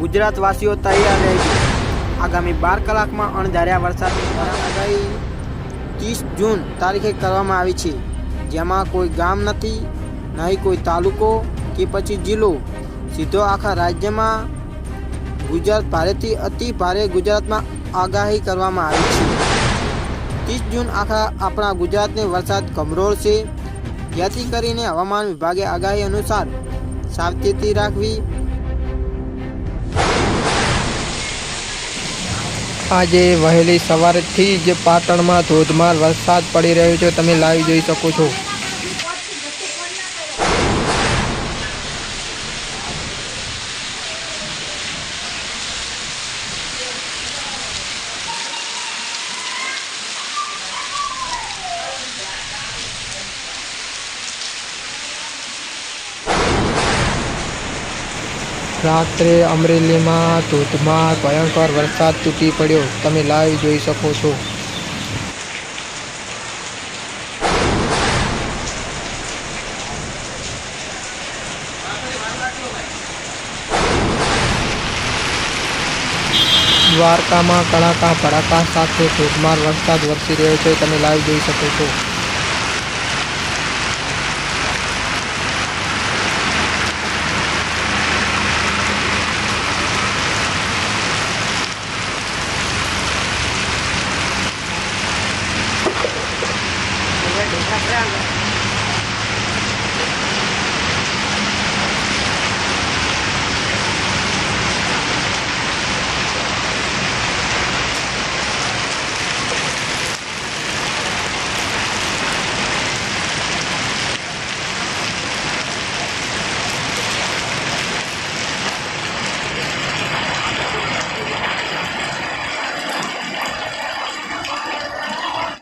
ગુજરાતવાસીઓ તૈયાર રહેજો આગામી બાર કલાકમાં અણધાર્યા વરસાદની આગાહી ત્રીસ જૂન તારીખે કરવામાં આવી છે. જેમાં કોઈ ગામ નથી, નહીં કોઈ તાલુકો કે પછી જિલ્લો. સીધો આખા રાજ્યમાં ગુજરાત ભારેથી અતિ ભારે ગુજરાતમાં આગાહી કરવામાં આવી છે. ત્રીસ જૂન આખા આપણા ગુજરાતને વરસાદ ગમરોળશે જેથી કરીને હવામાન વિભાગે આગાહી અનુસાર સાવચેતી રાખવી આજે વહેલી સવારથી જ પાટણમાં ધોધમાર વરસાદ પડી રહ્યો છે. તમે લાઈવ જોઈ શકો છો. રાત્રે અમરેલીમાં ધોધમાર, ભયંકર વરસાદ તૂટી પડ્યો. તમે લાઈવ જોઈ શકો છો. દ્વારકામાં કડાકા ભડાકા સાથે ધોધમાર વરસાદ વરસી રહ્યો છે. તમે લાઈવ જોઈ શકો છો. frango.